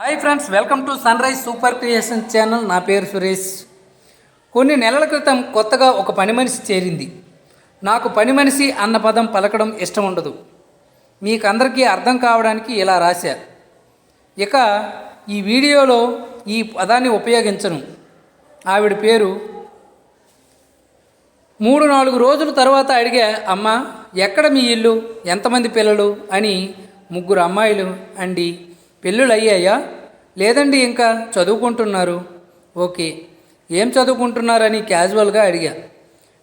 Hi friends welcome to sunrise super creation channel నా పేరు సురేష్. కొన్ని నెలల క్రితం కొత్తగా ఒక పని మనిషి చేరింది. నాకు పని మనిషి అన్న పదం పలకడం ఇష్టం ఉండదు. మీకు అందరికీ అర్థం కావడానికి ఇలా రాశా. ఇక ఈ వీడియోలో ఈ పదాన్ని ఉపయోగించను. ఆవిడ పేరు మూడు నాలుగు రోజుల తర్వాత అడిగా అమ్మ ఎక్కడ మీ ఇల్లు? ఎంతమంది పిల్లలు? అని ముగ్గురు అమ్మాయిలు అండి పెళ్ళిళ్ళు అయ్యాయా లేదండి ఇంకా చదువుకుంటున్నారు. ఓకే. ఏం చదువుకుంటున్నారని క్యాజువల్గా అడిగా.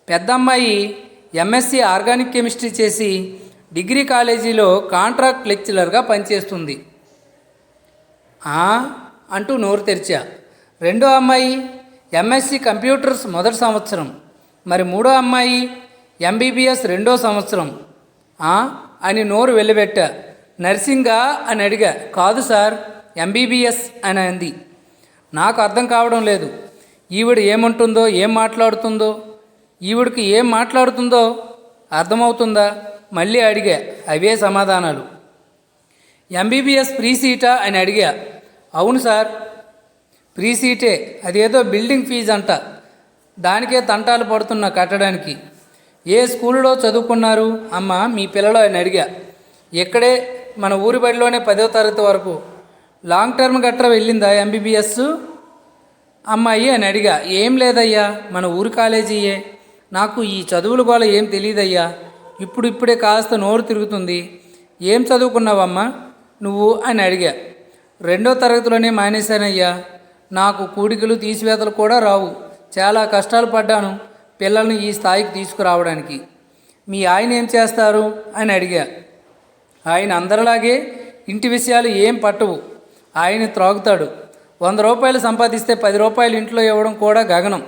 పెద్ద అమ్మాయి ఎంఎస్సి ఆర్గానిక్ కెమిస్ట్రీ చేసి డిగ్రీ కాలేజీలో కాంట్రాక్ట్ లెక్చరర్గా పనిచేస్తుంది. అంటూ నోరు తెరిచా. రెండో అమ్మాయి ఎంఎస్సి కంప్యూటర్స్ మొదటి సంవత్సరం. మరి మూడో అమ్మాయి ఎంబీబీఎస్ రెండో సంవత్సరం. అని నోరు వెళ్ళబెట్టా నర్సింగా అని అడిగా. కాదు సార్ ఎంబీబీఎస్ అని అంది. నాకు అర్థం కావడం లేదు. ఈవిడ ఏమంటుందో ఏం మాట్లాడుతుందో ఈవిడికి ఏం మాట్లాడుతుందో అర్థమవుతుందా? మళ్ళీ అడిగా. అవే సమాధానాలు. ఎంబీబీఎస్ ఫ్రీ సీటా? అని అడిగా. అవును సార్ ఫ్రీ సీటే. అదేదో బిల్డింగ్ ఫీజు అంట. దానికే తంటాలు పడుతున్నా కట్టడానికి. ఏ స్కూల్లో చదువుకున్నారు? అమ్మ మీ పిల్లలు? అని అడిగా. ఇక్కడే మన ఊరి బడిలోనే పదో తరగతి వరకు. లాంగ్ టర్మ్ గట్రా వెళ్ళిందా ఎంబీబీఎస్ అమ్మాయి అని అడిగా. ఏం లేదయ్యా మన ఊరి కాలేజీయే. నాకు ఈ చదువుల గోల ఏం తెలియదయ్యా ఇప్పుడు ఇప్పుడే కాస్త నోరు తిరుగుతుంది. ఏం చదువుకున్నావమ్మా? నువ్వు అని అడిగా. రెండో తరగతిలోనే మానేశానయ్యా. నాకు కూడికలు తీసివేతలు కూడా రావు. చాలా కష్టాలు పడ్డాను పిల్లల్ని ఈ స్థాయికి తీసుకురావడానికి. మీ ఆయన ఏం చేస్తారు? అని అడిగా. ఆయన అందరిలాగే ఇంటి విషయాలు ఏం పట్టవు. ఆయన త్రాగుతాడు. వంద రూపాయలు సంపాదిస్తే పది రూపాయలు ఇంట్లో ఇవ్వడం కూడా గగనం.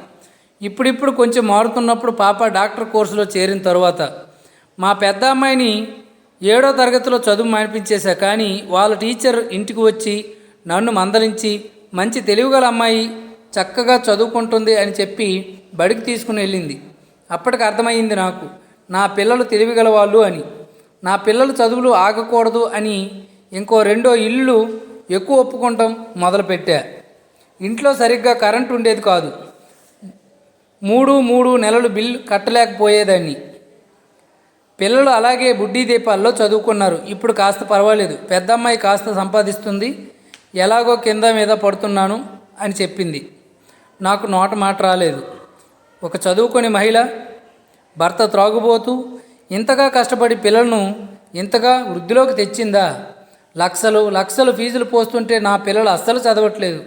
ఇప్పుడిప్పుడు కొంచెం మారుతున్నప్పుడు పాప డాక్టర్ కోర్సులో చేరిన తర్వాత మా పెద్ద అమ్మాయిని ఏడో తరగతిలో చదువు మానిపించేశా కానీ వాళ్ళ టీచర్ ఇంటికి వచ్చి నన్ను మందలించి మంచి తెలివిగల అమ్మాయి చక్కగా చదువుకుంటుంది అని చెప్పి బడికి తీసుకుని వెళ్ళింది. అప్పటికి అర్థమైంది నాకు. నా పిల్లలు తెలివిగల వాళ్ళు అని. నా పిల్లల చదువులు ఆగకూడదు అని ఇంకో రెండో ఇల్లు ఎక్కువ ఒప్పుకుంటాం మొదలుపెట్టా. ఇంట్లో సరిగ్గా కరెంట్ ఉండేది కాదు. మూడు మూడు నెలలు బిల్లు కట్టలేకపోయేదాన్ని. పిల్లలు అలాగే బుడ్డీ దీపాల్లో చదువుకున్నారు. ఇప్పుడు కాస్త పర్వాలేదు. పెద్దమ్మాయి కాస్త సంపాదిస్తుంది. ఎలాగో కింద మీద పడుతున్నాను అని చెప్పింది. నాకు నోట మాట రాలేదు. ఒక చదువుకొని మహిళ భర్త త్రాగుబోతూ ఇంతగా కష్టపడి పిల్లలను ఇంతగా వృద్ధిలోకి తెచ్చిందా? లక్షలు లక్షలు ఫీజులు పోస్తుంటే నా పిల్లలు అస్సలు చదవట్లేదు.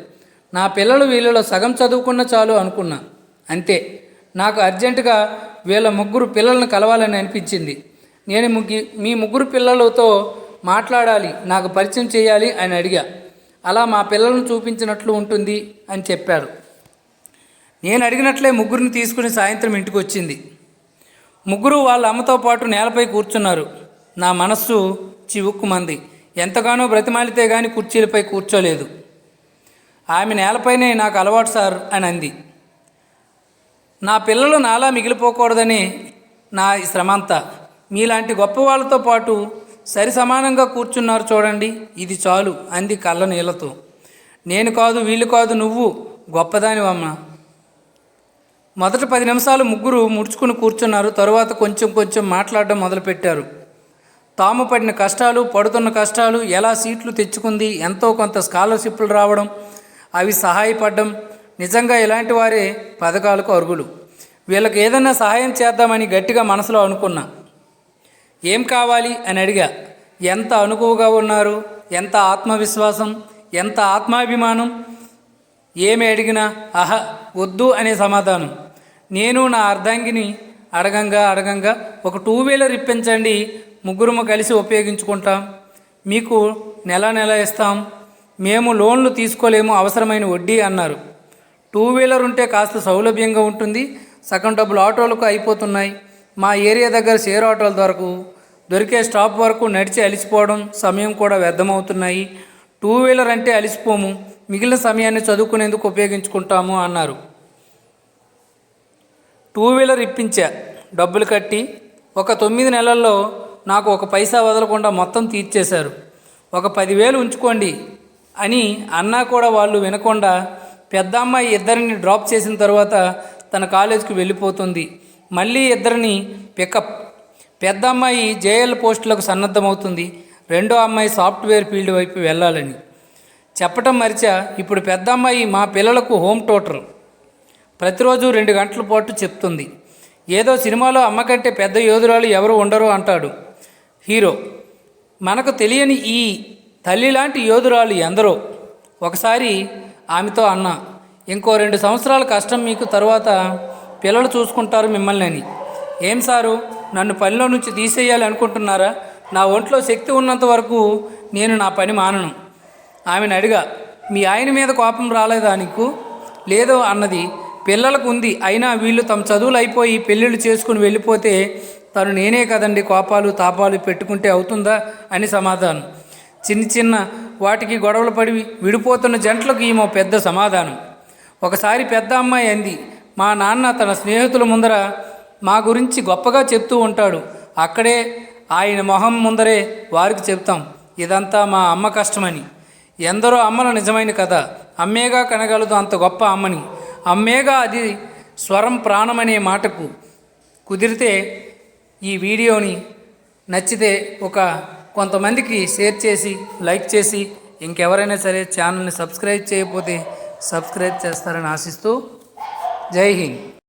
నా పిల్లలు వీళ్ళలో సగం చదువుకున్న చాలు అనుకున్నా. అంతే. నాకు అర్జెంటుగా వీళ్ళ ముగ్గురు పిల్లలను కలవాలని అనిపించింది. నేను ముగ్గి మీ ముగ్గురు పిల్లలతో మాట్లాడాలి నాకు పరిచయం చేయాలి అని అడిగా. అలా మా పిల్లలను చూపించినట్లు ఉంటుంది అని చెప్పారు నేను అడిగినట్లే ముగ్గురిని తీసుకుని సాయంత్రం ఇంటికి వచ్చింది. ముగ్గురు వాళ్ళ అమ్మతో పాటు నేలపై కూర్చున్నారు. నా మనస్సు చివుక్కుమంది. ఎంతగానో బ్రతిమాలితే గాని కుర్చీలపై కూర్చోలేదు. ఆమె నేలపైనే నాకు అలవాటు సార్ అని అంది. నా పిల్లలు నాలా మిగిలిపోకూడదని నా ఈ శ్రమంతా. మీలాంటి గొప్ప వాళ్ళతో పాటు సరి సమానంగా కూర్చున్నారు చూడండి ఇది చాలు అంది కళ్ళ నీళ్ళతో. నేను కాదు వీళ్ళు కాదు నువ్వు గొప్పదానివమ్మ. మొదట పది నిమిషాలు ముగ్గురు ముడుచుకుని కూర్చున్నారు. తరువాత కొంచెం కొంచెం మాట్లాడడం మొదలుపెట్టారు. తాము పడిన కష్టాలు పడుతున్న కష్టాలు ఎలా సీట్లు తెచ్చుకుంది ఎంతో కొంత స్కాలర్షిప్లు రావడం అవి సహాయపడడం నిజంగా ఇలాంటి వారే పథకాలకు అర్హులు. వీళ్ళకి ఏదైనా సహాయం చేద్దామని గట్టిగా మనసులో అనుకున్నా. ఏం కావాలి అని అడిగా. ఎంత అనుకువగా ఉన్నారు? ఎంత ఆత్మవిశ్వాసం? ఎంత ఆత్మాభిమానం? ఏమి అడిగినా అహ వద్దు అనే సమాధానం. నేను నా అర్ధాంగిని అడగంగా అడగంగా ఒక టూ వీలర్ ఇప్పించండి. ముగ్గురుము కలిసి ఉపయోగించుకుంటాం. మీకు నెల నెల ఇస్తాం. మేము లోన్లు తీసుకోలేము అవసరమైన వడ్డీ అన్నారు. టూ వీలర్ ఉంటే కాస్త సౌలభ్యంగా ఉంటుంది. సగం డబ్బులు ఆటోలకు అయిపోతున్నాయి. మా ఏరియా దగ్గర షేర్ ఆటోలు దొరకు దొరికే స్టాప్ వరకు నడిచి అలిసిపోవడం సమయం కూడా వ్యర్థమవుతున్నాయి. టూ వీలర్ అంటే అలిసిపోము. మిగిలిన సమయాన్ని చదువుకునేందుకు ఉపయోగించుకుంటాము అన్నారు. టూ వీలర్ ఇప్పించా. డబ్బులు కట్టి ఒక తొమ్మిది నెలల్లో నాకు ఒక పైసా వదలకుండా మొత్తం తీర్చేశారు. ఒక పదివేలు ఉంచుకోండి అని అన్నా కూడా వాళ్ళు వినకుండా పెద్ద అమ్మాయి ఇద్దరిని డ్రాప్ చేసిన తర్వాత తన కాలేజీకి వెళ్ళిపోతుంది. మళ్ళీ ఇద్దరిని పికప్. పెద్ద అమ్మాయి జేఎల్ పోస్టులకు సన్నద్ధమవుతుంది. రెండో అమ్మాయి సాఫ్ట్వేర్ ఫీల్డ్ వైపు వెళ్ళాలని. చెప్పటం మరిచా ఇప్పుడు పెద్ద అమ్మాయి మా పిల్లలకు హోమ్ టోటల్ ప్రతిరోజు రెండు గంటల పాటు చెప్తుంది. ఏదో సినిమాలో అమ్మకంటే పెద్ద యోధురాలు ఎవరు ఉండరు అంటాడు. హీరో మనకు తెలియని ఈ తల్లి లాంటి యోధురాలు ఎందరో? ఒకసారి ఆమెతో అన్న ఇంకో రెండు సంవత్సరాల కష్టం మీకు తర్వాత పిల్లలు చూసుకుంటారు మిమ్మల్ని అని. ఏం సారు నన్ను పనిలో నుంచి తీసేయాలి అనుకుంటున్నారా? నా ఒంట్లో శక్తి ఉన్నంత వరకు నేను నా పని మానను. ఆమెను అడిగా మీ ఆయన మీద కోపం రాలేదా నీకు? లేదో అన్నది పిల్లలకు ఉంది అయినా వీళ్ళు తమ చదువులు అయిపోయి పెళ్ళిళ్ళు చేసుకుని వెళ్ళిపోతే తను నేనే కదండి కోపాలు తాపాలు పెట్టుకుంటే అవుతుందా అని సమాధానం. చిన్న చిన్న వాటికి గొడవలు పడి విడిపోతున్న జంటలకు ఈమె పెద్ద సమాధానం. ఒకసారి పెద్ద అమ్మాయి అంది మా నాన్న తన స్నేహితుల ముందర మా గురించి గొప్పగా చెప్తూ ఉంటాడు. అక్కడే ఆయన మొహం ముందరే వారికి చెప్తాం. ఇదంతా మా అమ్మ కష్టమని. ఎందరో అమ్మల నిజమైన కథ. అమ్మేగా కనగలదు అంత గొప్ప అమ్మని. అమ్మేగా అది స్వరం ప్రాణమనే మాటకు కుదిరితే ఈ వీడియోని నచ్చితే ఒక కొంతమందికి షేర్ చేసి లైక్ చేసి ఇంకెవరైనా సరే ఛానల్ని సబ్స్క్రైబ్ చేయకపోతే సబ్స్క్రైబ్ చేస్తారని ఆశిస్తూ జై హింద్.